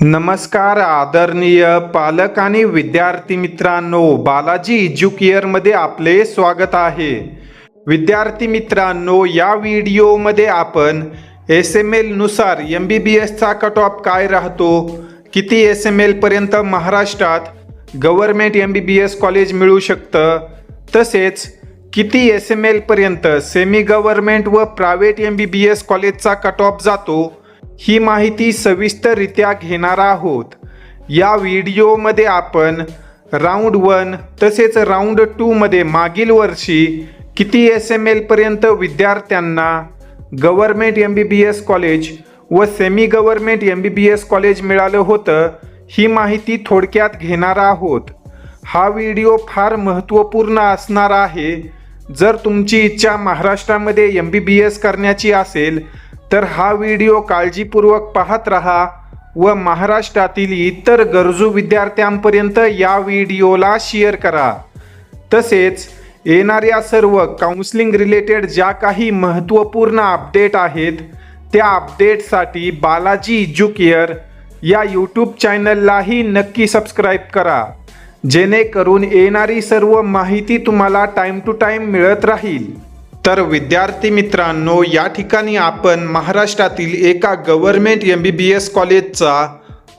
नमस्कार आदरणीय पालक आणि विद्यार्थी मित्रांनो बालाजी एज्युकेअरमध्ये आपले स्वागत आहे. विद्यार्थी मित्रांनो या व्हिडिओमध्ये आपण एस एम एलनुसार एम बी बी एसचा कट ऑफ काय राहतो? किती एस एम एलपर्यंत महाराष्ट्रात government M B B S college मिळू शकतं? तसेच किती एस एम एलपर्यंत सेमी गव्हर्मेंट व private M B B S कॉलेजचा कट ऑफ जातो? ही माहिती सविस्तररित्या घेणार आहोत. या व्हिडिओमध्ये आपण राऊंड वन तसेच राऊंड टूमध्ये मागील वर्षी किती एस एम एलपर्यंत विद्यार्थ्यांना government M B B S college व semi government M B B S college मिळालं होतं ही माहिती थोडक्यात घेणार आहोत. हा व्हिडिओ फार महत्त्वपूर्ण असणार आहे. जर तुमची इच्छा महाराष्ट्रामध्ये एम बी बी एस करण्याची असेल तर हा व्हिडिओ काळजीपूर्वक पाहत रहा व महाराष्ट्रातील इतर गरजू विद्यार्थ्यांपर्यंत या व्हिडिओला शेअर करा. तसेच येणाऱ्या सर्व काउन्सिलिंग रिलेटेड ज्या काही महत्त्वपूर्ण अपडेट आहेत त्या अपडेटसाठी बालाजी एज्युकेअर या यूट्यूब चॅनललाही नक्की सबस्क्राईब करा. जेणेकरून येणारी सर्व माहिती तुम्हाला टाईम टू टाईम मिळत राहील. तर विद्यार्थी मित्रांनो या ठिकाणी आपण महाराष्ट्रातील एका government M B B S कॉलेजचा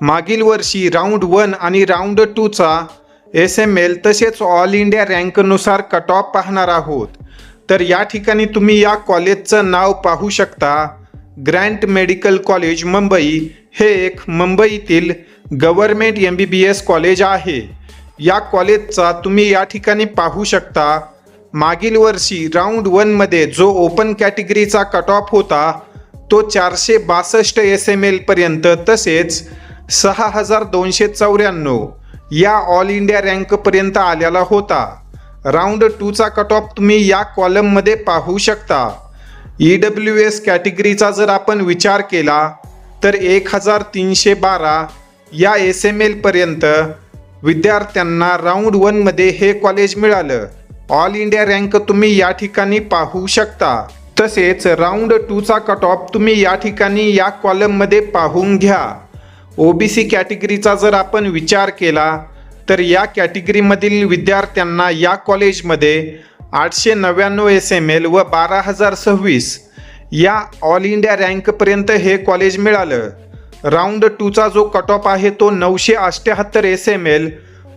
मागील वर्षी राऊंड वन आणि राऊंड टूचा एस एम एल तसेच ऑल इंडिया रँकनुसार कट ऑफ पाहणार आहोत. तर या ठिकाणी तुम्ही या कॉलेजचं नाव पाहू शकता. ग्रँट मेडिकल कॉलेज मुंबई हे एक मुंबईतील government M B B S college आहे. या कॉलेजचा तुम्ही या ठिकाणी पाहू शकता. मागील वर्षी राऊंड वनमध्ये जो ओपन कॅटेगरीचा कट ऑफ होता तो चारशे बासष्ट एस एम एलपर्यंत तसेच सहा हजार दोनशे चौऱ्याण्णव या ऑल इंडिया रँकपर्यंत आलेला होता. राऊंड टूचा कट ऑफ तुम्ही या कॉलममध्ये पाहू शकता. ई डब्ल्यू एस कॅटेगरीचा जर आपण विचार केला तर एक हजार तीनशे बारा या एस एम एलपर्यंत विद्यार्थ्यांना राऊंड वनमध्ये हे कॉलेज मिळालं. ऑल इंडिया रँक तुम्ही या ठिकाणी पाहू शकता. तसेच राऊंड टूचा कट ऑफ तुम्ही या ठिकाणी या कॉलममध्ये पाहून घ्या. ओ बी सी कॅटेगरीचा जर आपण विचार केला तर या कॅटेगरीमधील विद्यार्थ्यांना या कॉलेजमध्ये आठशे नव्याण्णव एस एम एल व बारा हजार सव्वीस या ऑल इंडिया रँकपर्यंत हे कॉलेज मिळालं. राऊंड टूचा जो कट ऑफ आहे तो नऊशे अष्ट्याहत्तर एस एम एल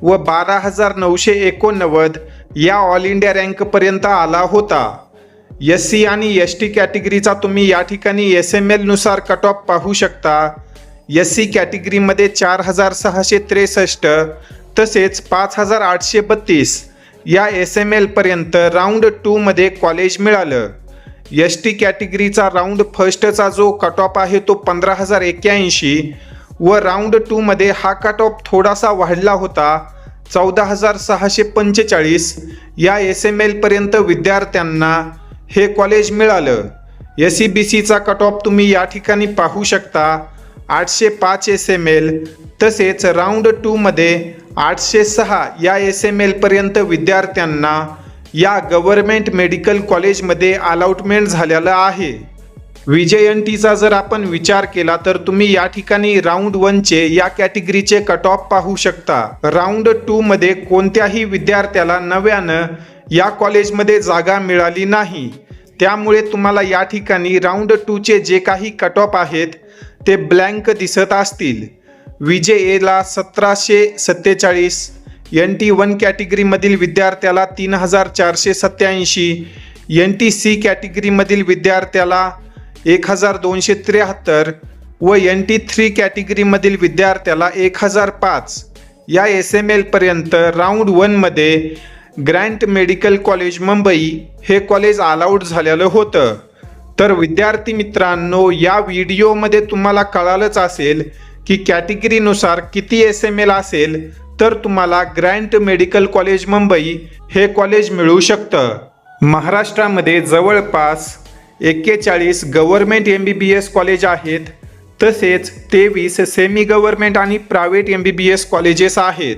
व बारा हजार नऊशे एकोणनव्वद या ऑल इंडिया रँकपर्यंत आला होता. एस सी आणि एस टी कॅटेगरीचा तुम्ही या ठिकाणी एस एम एलनुसार कट ऑफ पाहू शकता. एस सी कॅटेगरीमध्ये चार हजार सहाशे त्रेसष्ट तसेच पाच हजार आठशे बत्तीस या एस एम एलपर्यंत राऊंड टूमध्ये कॉलेज मिळालं. एस टी कॅटेगरीचा राऊंड फर्स्टचा जो कट ऑफ आहे तो पंधरा हजार एक्क्याऐंशी व राऊंड टूमध्ये हा कट ऑफ थोडासा वाढला होता. चौदा हजार सहाशे पंचेचाळीस या एस एम एलपर्यंत विद्यार्थ्यांना हे कॉलेज मिळालं. एस सी बी सीचा कट ऑफ तुम्ही या ठिकाणी पाहू शकता. आठशे पाच एस एम एल तसेच राऊंड टूमध्ये आठशे सहा या एस एम एलपर्यंत विद्यार्थ्यांना या गव्हर्मेंट मेडिकल कॉलेजमध्ये अलॉटमेंट झालेलं आहे. विजय टीचा जर आपण विचार केला तर तुम्ही या ठिकाणी राऊंड वनचे या कॅटेगरीचे कट ऑफ पाहू शकता. राऊंड टूमध्ये कोणत्याही विद्यार्थ्याला नव्यानं या कॉलेजमध्ये जागा मिळाली नाही. त्यामुळे तुम्हाला या ठिकाणी राऊंड टूचे जे काही कट ऑफ आहेत ते ब्लँक दिसत असतील. विजय एला सतराशे सत्तेचाळीस एन टी वन कॅटेगरीमधील विद्यार्थ्याला तीन हजार चारशे सत्याऐंशी एन टी सी कॅटेगरीमधील विद्यार्थ्याला एक हजार दोनशे त्र्याहत्तर व एन टी थ्री कॅटेगरीमधील विद्यार्थ्याला एक हजार पाच. या एस एम एलपर्यंत राऊंड वनमध्ये ग्रँट मेडिकल कॉलेज मुंबई हे कॉलेज अलाउड झालेलं होतं. तर विद्यार्थी मित्रांनो या व्हिडिओमध्ये तुम्हाला कळालंच असेल की कॅटेगरीनुसार किती एस एम एल असेल तर तुम्हाला ग्रँट मेडिकल कॉलेज मुंबई हे कॉलेज मिळू शकतं. महाराष्ट्रामध्ये जवळपास एक्केचाळीस government M B B S college आहेत. तसेच तेवीस सेमी गव्हर्मेंट आणि private M B B S colleges आहेत.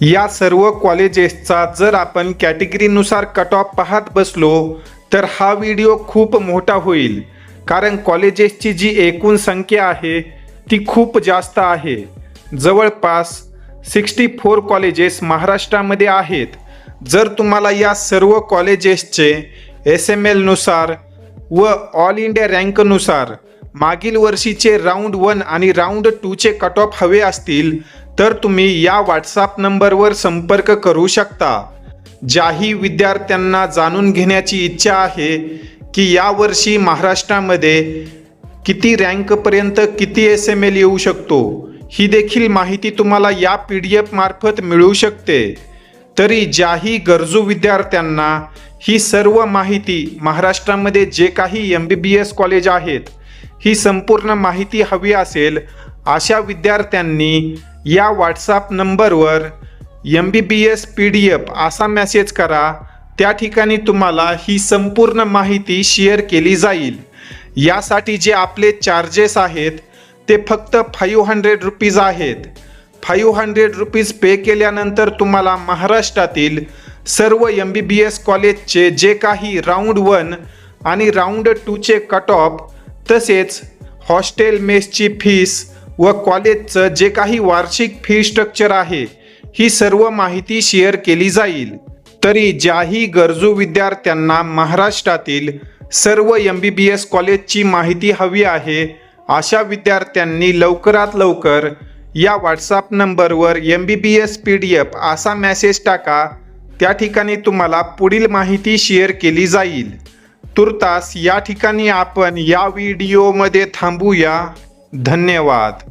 या सर्व कॉलेजेसचा जर आपण कॅटेगरीनुसार कट ऑफ पाहत बसलो तर हा व्हिडिओ खूप मोठा होईल. कारण कॉलेजेसची जी एकूण संख्या आहे ती खूप जास्त आहे. जवळपास सिक्स्टी फोर कॉलेजेस महाराष्ट्रामध्ये आहेत. जर तुम्हाला या सर्व कॉलेजेसचे एस एम एलनुसार व ऑल इंडिया रँकनुसार मागील वर्षीचे राऊंड वन आणि राऊंड टूचे कट ऑफ हवे असतील तर तुम्ही या व्हॉट्सॲप नंबरवर संपर्क करू शकता. ज्याही विद्यार्थ्यांना जाणून घेण्याची इच्छा आहे की यावर्षी महाराष्ट्रामध्ये किती रँकपर्यंत किती एस एम एल येऊ शकतो ही देखील माहिती तुम्हाला या पी डी एफ मार्फत मिळू शकते. तरी ज्याही गरजू विद्यार्थ्यांना ही सर्व माहिती महाराष्ट्रामध्ये जे काही M B B S college आहेत ही संपूर्ण माहिती हवी असेल अशा विद्यार्थ्यांनी या व्हॉट्सॲप नंबरवर M B B S P D F असा मेसेज करा. त्या ठिकाणी तुम्हाला ही संपूर्ण माहिती शेअर केली जाईल. यासाठी जे आपले चार्जेस आहेत ते फक्त फाईव्ह हंड्रेड रुपीज आहेत. फाईव्ह हंड्रेड रुपीज पे केल्यानंतर तुम्हाला महाराष्ट्रातील सर्व एम बी बी एस कॉलेजचे जे काही राऊंड वन आणि राऊंड टूचे कट ऑफ तसेच हॉस्टेल मेसची फीस व कॉलेजचं जे काही वार्षिक फी स्ट्रक्चर आहे ही सर्व माहिती शेअर केली जाईल. तरी ज्याही गरजू विद्यार्थ्यांना महाराष्ट्रातील सर्व एम बी बी एस कॉलेजची माहिती हवी आहे अशा विद्यार्थ्यांनी लवकरात लवकर या व्हॉट्सॲप नंबरवर M B B S P D F असा मॅसेज टाका. त्या ठिकाणी तुम्हाला पुढील माहिती शेअर केली जाईल. तुर्तास या ठिकाणी आपण या व्हिडिओमध्ये थांबूया. धन्यवाद.